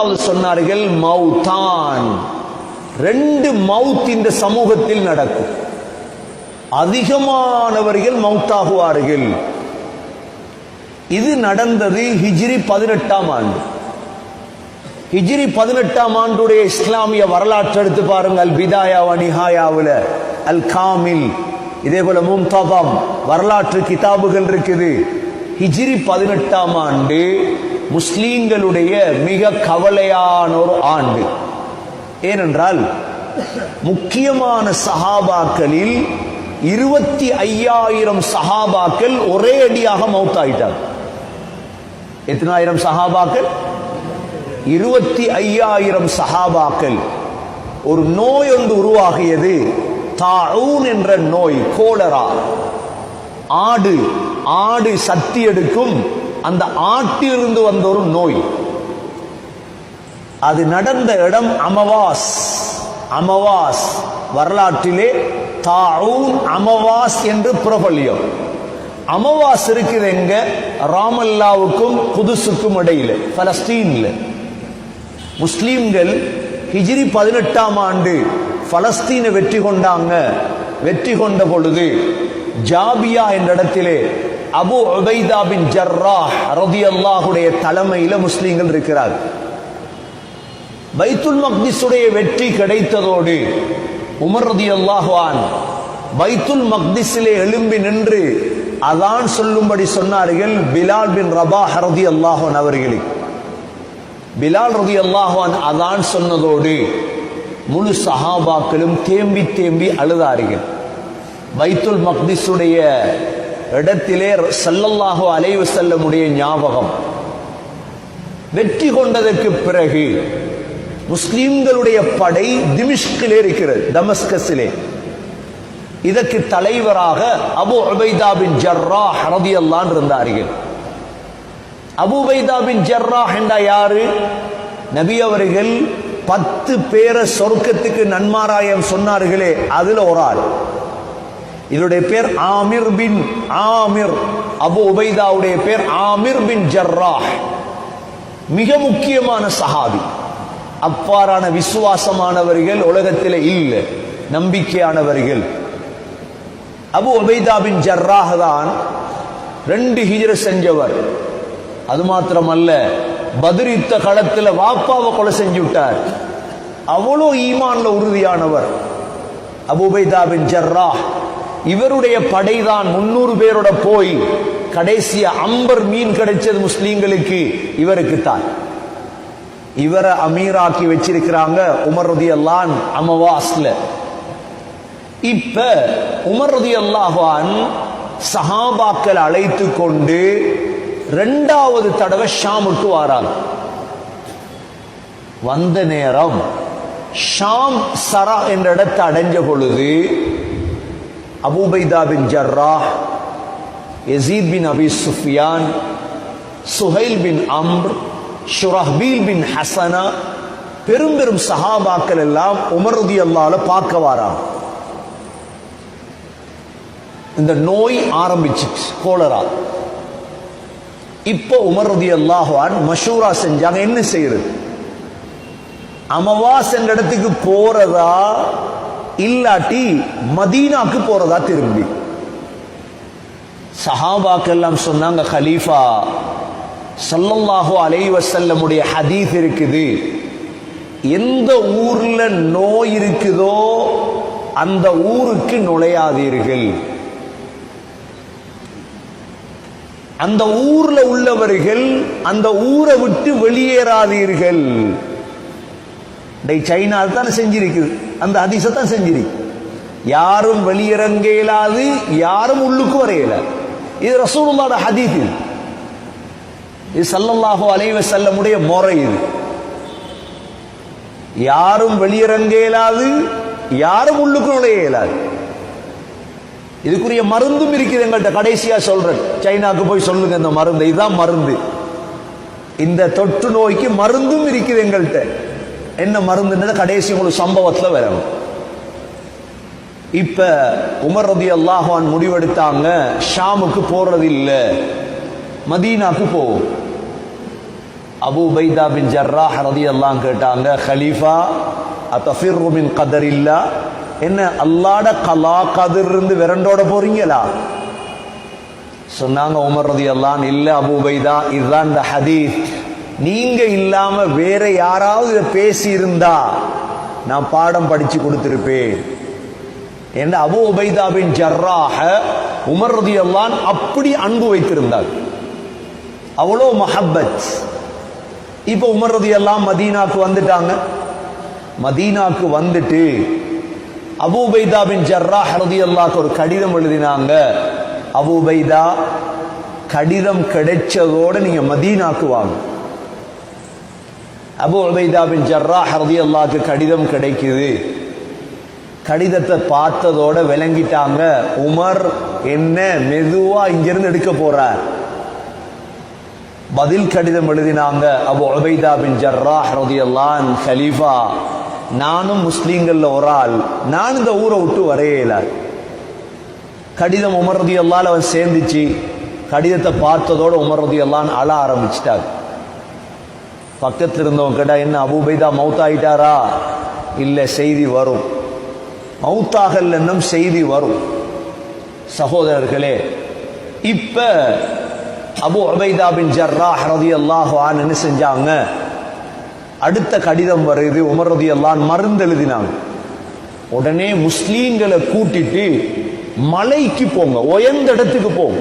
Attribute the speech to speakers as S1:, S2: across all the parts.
S1: சொன்னார்கள் மௌதான் ரெண்டு மவுத் இந்த சமூகத்தில் நடக்கும். அதிகமானவர்கள் மவுத்தாகுவார்கள் இது நடந்தது ஹிஜ்ரி பதினெட்டாம் ஆண்டு. ஹிஜ்ரி பதினெட்டாம் ஆண்டுடைய இஸ்லாமிய வரலாற்று எடுத்து பாருங்க அல் பிதாயா நிஹாயாவில் அல் காமில் இதே போல மும்தபம். வரலாற்று கிதாபுகள் இருக்குது. ஹிஜ்ரி பதினெட்டாம் ஆண்டு முஸ்லீம்களுடைய மிக கவலையான ஒரு ஆண்டு. ஏனென்றால் முக்கியமான சஹாபாக்களில் இருபத்தி ஐயாயிரம் சஹாபாக்கள் ஒரே அடியாக மௌத்தாயிட்டாங்க. எத்தனாயிரம் சஹாபாக்கள்? இருபத்தி ஐயாயிரம் சஹாபாக்கள். ஒரு நோய் ஒன்று உருவாகியது தாழூன் என்ற நோய் கோலரா. ஆடு ஆடு சக்தி எடுக்கும் அந்த ஆட்டிலிருந்து வந்த ஒரு நோய். அது நடந்த இடம் அமவாஸ். அமவாஸ். வரலாற்றிலே தாவும் அமவாஸ் என்று பிரபல்யம் அமவாஸ் இருக்குது எங்க? ராமல்லாவுக்கும் குதுசுக்கும் இடையில பலஸ்தீன்ல. முஸ்லீம்கள் ஹிஜ்ரி பதினெட்டாம் ஆண்டு பலஸ்தீனை வெற்றி கொண்டாங்க. வெற்றி கொண்ட பொழுது ஜாபியா என்ற இடத்திலே அபு உபைதா பின் ஜர்ரா ரதி அல்லாஹுடைய தலைமையில முஸ்லீம்கள் இருக்கிறார் பைத்துல் மக்திஸுடைய வெற்றி கிடைத்ததோடு உமர் ரதி அல்லாஹுவான் பைத்துல் மக்திஸிலே எழும்பி நின்று அதான் சொல்லும்படி சொன்னார்கள் பிலால் பின் ரபா ஹரதி அல்லாஹான் அவர்களுக்கு பிலால் ரதி அல்லாஹான் அதான் சொன்னதோடு முழு சஹாபாக்களும் தேம்பி தேம்பி அழுதார்கள். பைத்துல் மக்திஸுடைய இடத்திலே சல்லல்லாஹு அலைவு செல்லமுடைய ஞாபகம். வெற்றி கொண்டதற்கு பிறகு முஸ்லிம்களுடைய படை திமிஷ்கிலே இருக்கிறது தமஸ்கஸிலே. இதற்கு தலைவராக அபு உபைதா பின் ஜர்ரா ஹரதி இருந்தார்கள். அபு உபைதா பின் ஜர்ரா என்றா யாரு? நபி அவர்கள் பத்து பேரை சொர்க்கத்துக்கு நன்மாராயம் சொன்னார்களே அதுல ஒரு ஆள். இதனுடைய பேர் ஆமிர் பின் ஆமிர். அபு உபைதாவுடைய பேர் ஆமிர் பின் ஜர்ரா மிக முக்கியமான சஹாபி. அப்பாறான விசுவாசமானவர்கள் உலகத்தில் இல்லை. நம்பிக்கையானவர்கள். அபு உபைதா பின் ஜர்ராஹ் தான் ரெண்டு ஹிஜர செஞ்சவர். அது மாத்திரமல்ல பதிரித்த களத்தில் வாப்பாவை கொலை செஞ்சு விட்டார். அவ்வளோ ஈமான்ல உறுதியானவர். அபுபைதா பின் ஜர்ரா இவருடைய படைதான் முன்னூறு பேரோட போய் கடைசிய அம்பர் மீன் கிடைச்சது முஸ்லீம்களுக்கு இவருக்கு தான். இவரை அமீராக்கி வச்சிருக்கிறாங்க உமர் ரதி அல்லான் அமவாஸ்ல இப்ப உமர் ரதி அல்லாஹான் சஹாபாக்கள் அழைத்து கொண்டு ரெண்டாவது தடவை ஷாமுக்கு வாராங்க. வந்த நேரம் ஷாம் சரா என்ற இடத்தை அடைஞ்ச பொழுது அபூபைதா பின் ஜர்ரா எசீத் பின் அபி சுஃபியான் சுஹைல் பின் அம்ர் ஷுரஹ்பீல் பின் ஹசனா பெரும் பெரும் சஹாபாக்கள் எல்லாம் உமருதி அல்லால பார்க்க வாராங்க இந்த நோய் ஆரம்பிச்சிச்சு கோலரா இப்போ உமருதி அல்லாஹான் மஷூரா செஞ்சாங்க என்ன செய்யறது? அமவாஸ் சென்ற இடத்துக்கு போறதா இல்லாட்டி மதீனாக்கு போறதா திரும்பி. சஹாபாக்கெல்லாம் சொன்னாங்க ஹலீஃபா சல்லல்லாஹோ அலை வசல்லமுடைய ஹதீஸ் இருக்குது. எந்த ஊர்ல நோய் இருக்குதோ அந்த ஊருக்கு நுழையாதீர்கள். அந்த ஊர்ல உள்ளவர்கள் அந்த ஊரை விட்டு வெளியேறாதீர்கள். சைனா தான் செஞ்சிருக்குது அந்த அதிசத்தான் செஞ்சிருக்கு. யாரும் வெளியிறங்க இயலாது யாரும் உள்ளுக்கு வர இது ரசூலுல்லாட ஹதீத் இது. இது சல்லல்லாஹு அலைவ செல்லமுடைய முறை இது. யாரும் வெளியிறங்க இயலாது யாரும் உள்ளுக்கு நுழைய இயலாது இதுக்குரிய மருந்தும் இருக்குது எங்கள்கிட்ட கடைசியா சொல்றேன். சைனாக்கு போய் சொல்லுங்க இந்த மருந்து. இதுதான் மருந்து. இந்த தொற்று நோய்க்கு மருந்தும் இருக்குது எங்கள்கிட்ட என்ன மருந்துன்றது கடைசி உங்களுக்கு சம்பவத்தில் வரும் இப்ப உமர் ரதி அல்லாஹான் முடிவெடுத்தாங்க ஷாமுக்கு போறது இல்லை. மதீனாக்கு போவோம். அபு பைதா பின் ஜர்ராஹ் ரதியல்லாஹு கேட்டாங்க ஹலீஃபா அத்தஃபிர்ரு மின் இல்லா என்ன அல்லாட கலா கதிர் இருந்து விரண்டோட போறீங்களா? சொன்னாங்க உமர் ரதியல்லான் இல்ல அபு பைதா இதுதான் இந்த ஹதீத் நீங்க இல்லாம வேற யாராவது பேசி இருந்தா நான் பாடம் படிச்சு கொடுத்திருப்பேன். என்ற அபு உபைதா ஜர்ராக உமர் ரதியல்லான் அப்படி அன்பு வைத்திருந்தார். அவ்வளோ மஹப்பத். இப்போ உமர் ரதியல்லாம் மதீனாக்கு வந்துட்டாங்க. மதீனாக்கு வந்துட்டு அபு உபைதா பின் ஜர்ராஹ் ஒரு கடிதம் எழுதினாங்க. அபு உபைதா கடிதம் கிடைச்சதோட நீங்க மதீனாக்கு வாங்க. அபு உபைதாபின் ஜர்ரா ஹரதி அல்லாக்கு கடிதம் கிடைக்குது. கடிதத்தை பார்த்ததோட விளங்கிட்டாங்க. உமர் என்ன மெதுவா இங்கிருந்து எடுக்க போறார். பதில் கடிதம் எழுதினாங்க அபு உபைதா பின் ஹரதி அல்லான் கலீஃபா. நானும் முஸ்லீம்கள்ல ஒரு ஆள். நான் இந்த ஊரை விட்டு வரையல கடிதம் உமர் ரதியல்லால் அவன் சேர்ந்துச்சு. கடிதத்தை பார்த்ததோட உமர் ரதியல்லான் அழ ஆரம்பிச்சிட்டாங்க பக்கத்தில் இருந்தவங்க கேட்டா என்ன அபு உபைதா மவுத் ஆயிட்டாரா இல்ல செய்தி வரும். மவுத்தாகல் என்னும் செய்தி வரும். சகோதரர்களே இப்ப அபு உபைதா பின் ஜர்ரா ஹரதி அன்ஹு என்ன செஞ்சாங்க? அடுத்த கடிதம் வருது உமர் ரதியல்லான் மருந்து எழுதினாங்க. உடனே முஸ்லீம்களை கூட்டிட்டு மலைக்கு போங்க உயர்ந்த இடத்துக்கு போங்க.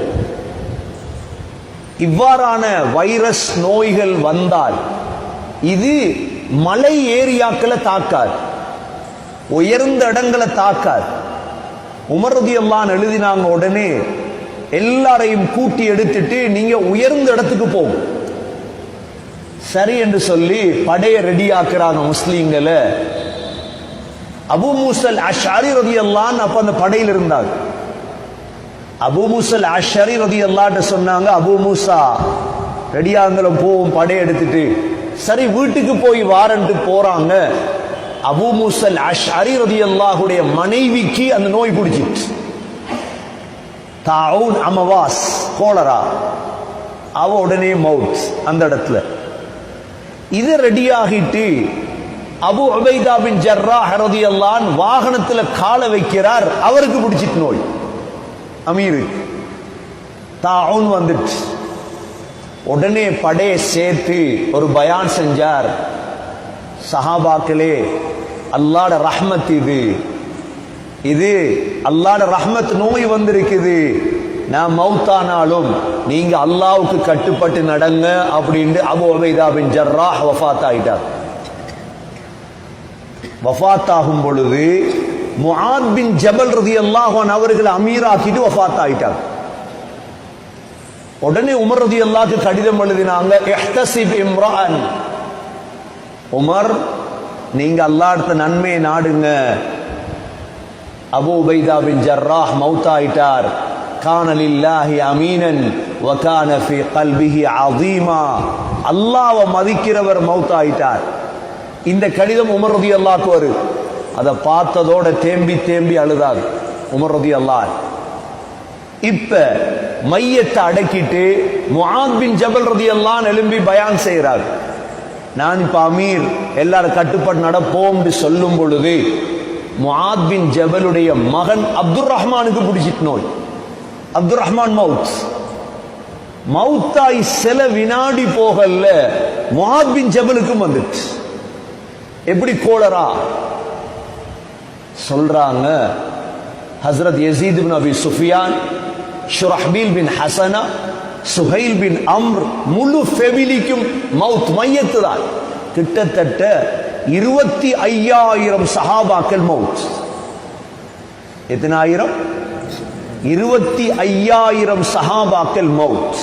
S1: இவ்வாறான வைரஸ் நோய்கள் வந்தால் இது மலை ஏரியாக்களை தாக்காது. உயர்ந்த இடங்களை தாக்காது. உமரதி எல்லாம் எழுதினாங்க உடனே எல்லாரையும் கூட்டி எடுத்துட்டு நீங்க உயர்ந்த இடத்துக்கு போகும் சரி என்று சொல்லி படைய ரெடி ஆக்குறாங்க முஸ்லீம்களை. அபு மூசல் அஷாரி ரதி அல்லான் அப்ப அந்த படையில் இருந்தாங்க. அபு மூசல் அஷாரி ரதி அல்லாட்ட சொன்னாங்க அபு மூசா ரெடியாங்களும் போவோம் படையை எடுத்துட்டு. சரி வீட்டுக்கு போய் வாரன்ட்டு போறாங்க. அபு மூசல் அஷரி ரதி அல்லாஹுடைய மனைவிக்கு அந்த நோய் பிடிச்சிட்டு. தாவுன் அமவாஸ் கோலரா அவ உடனே மவுத் அந்த இடத்துல. இது ரெடி ஆகிட்டு அபு உபைதா பின் ஜர்ரா ஹரதி அல்லான் வாகனத்துல கால வைக்கிறார். அவருக்கு பிடிச்சிட்டு நோய். அமீருக்கு. தாவுன் வந்துட்டு. உடனே படையை சேர்த்து ஒரு பயான் செஞ்சார். சஹாபாக்களே அல்லாட ரஹ்மத் இது. இது அல்லாட ரஹ்மத் நோய் வந்திருக்குது. நான் மௌத்தானாலும் நீங்க அல்லாவுக்கு கட்டுப்பட்டு நடங்க அப்படின்னு அபு ஒபைதா பின் ஜர்ராஹ் வஃபாத் ஆயிட்டார் வஃத் ஆகும் பொழுது முஹாத் பின் ஜபல் ரதி அல்லாஹன் அவர்களை அமீராக்கிட்டு வஃபாத் ஆயிட்டார் உடனே உமர் அல்லாக்கு கடிதம் எழுதினாங்க இஹ்தசிப் இம்ரான் உமர் நீங்க அல்லாடுத்த நன்மையை நாடுங்க. அபு உபைதா பின் ஜர்ராஹ் மௌத்தாயிட்டார். காணலில்லாஹி அமீனன் வகான ஃபி கல்பிஹி அதீமா அல்லாவை மதிக்கிறவர் மௌத்தாயிட்டார். இந்த கடிதம் உமர் ரதி அல்லாக்கு வரு அதை பார்த்ததோட தேம்பி தேம்பி அழுதார் உமர் ரதி அல்லாஹ் இப்ப மையத்தை அடக்கிட்டு முஹாத் பின் ஜபல் ரதி எல்லாம் எழும்பி பயான் செய்கிறார் நான் இப்ப அமீர் எல்லாரும் கட்டுப்பாடு நடப்போம் சொல்லும் பொழுது முஹாத் பின் ஜபலுடைய மகன் அப்துல் ரஹ்மானுக்கு பிடிச்சிட்டு நோய். அப்துல் ரஹ்மான் மவுத். மவுத்தாய் சில வினாடி போகல முஹாத் பின் ஜபலுக்கும் வந்துட்டு. எப்படி கோளரா? சொல்றாங்க ஹஸ்ரத் யசீத் பின் அபி சுஃபியான் ஷுரஹ்பீல் பின் ஹசனா சுஹைல் பின் அம்ர் முழு ஃபெமிலிக்கும் மவுத் மையத்து தான் கிட்டத்தட்ட இருபத்தி ஐயாயிரம் சஹாபாக்கள் மவுத். எத்தனாயிரம்? இருபத்தி ஐயாயிரம் சஹாபாக்கள் மவுத்.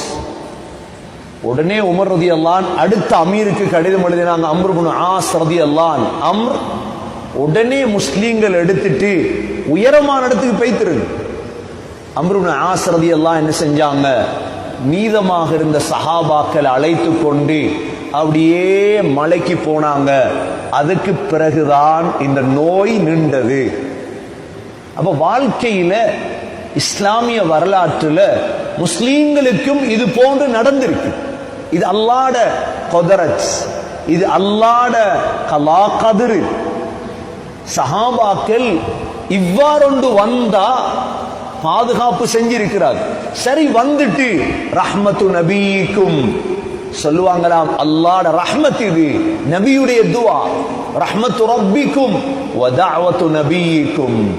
S1: உடனே உமர் ரதி அல்லான் அடுத்த அமீருக்கு கடிதம் எழுதினாங்க அம்ருபுன் ஆஸ் ரதி அல்லான் அம்ர் உடனே முஸ்லீம்கள் எடுத்துட்டு உயரமான இடத்துக்கு போய்த்திருங்க அம்ருபுன் ஆசிரதி எல்லாம் என்ன செஞ்சாங்க. மீதமாக இருந்த சஹாபாக்களை அழைத்து கொண்டு அப்படியே மலைக்கு போனாங்க. அதுக்கு பிறகுதான் இந்த நோய் நின்றது. அப்ப வாழ்க்கையில இஸ்லாமிய வரலாற்றுல முஸ்லீம்களுக்கும் இது போன்று நடந்திருக்கு. இது அல்லாட கொதரச் இது அல்லாட கலா கதிரு சஹாபாக்கள் இவ்வாறொன்று வந்தா பாதுகாப்பு செஞ்சிருக்கிறார். சரி வந்துட்டு ரஹ்மத்து நபிக்கும். சொல்லுவாங்களாம் அல்லாட ரஹ்மத் இது நபியுடைய துவா. ரஹ்மத்து ரப்பிக்கும் வதாவத்து நபிக்கும்.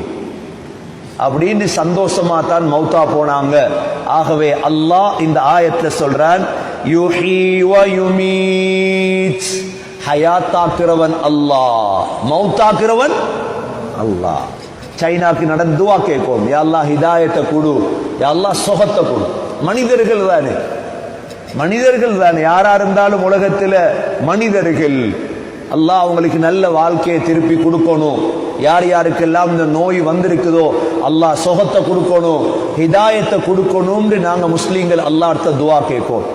S1: அப்படின்னு சந்தோஷமா தான் மௌத்தா போனாங்க. ஆகவே அல்லாஹ் இந்த ஆயத்துல சொல்றான் யுஹி வ யுமீத். ஹயாத்தாக்குறவன் அல்லாஹ். மௌத்தாக்குறவன் அல்லாஹ். சைனாக்கு நடந்து துவா கேட்கும் யா ஹிதாயத்தை கொடு எல்லாம் சுகத்தை கொடு மனிதர்கள் தானே மனிதர்கள் தானே யாரா இருந்தாலும் உலகத்துல மனிதர்கள் அல்லாஹ் அவங்களுக்கு நல்ல வாழ்க்கையை திருப்பி கொடுக்கணும் யார் யாருக்கெல்லாம் இந்த நோய் வந்திருக்குதோ அல்லாஹ் சுகத்தை கொடுக்கணும் ஹிதாயத்தை கொடுக்கணும்னு நாங்கள் முஸ்லீம்கள் அல்லாஹ் துவா கேட்போம்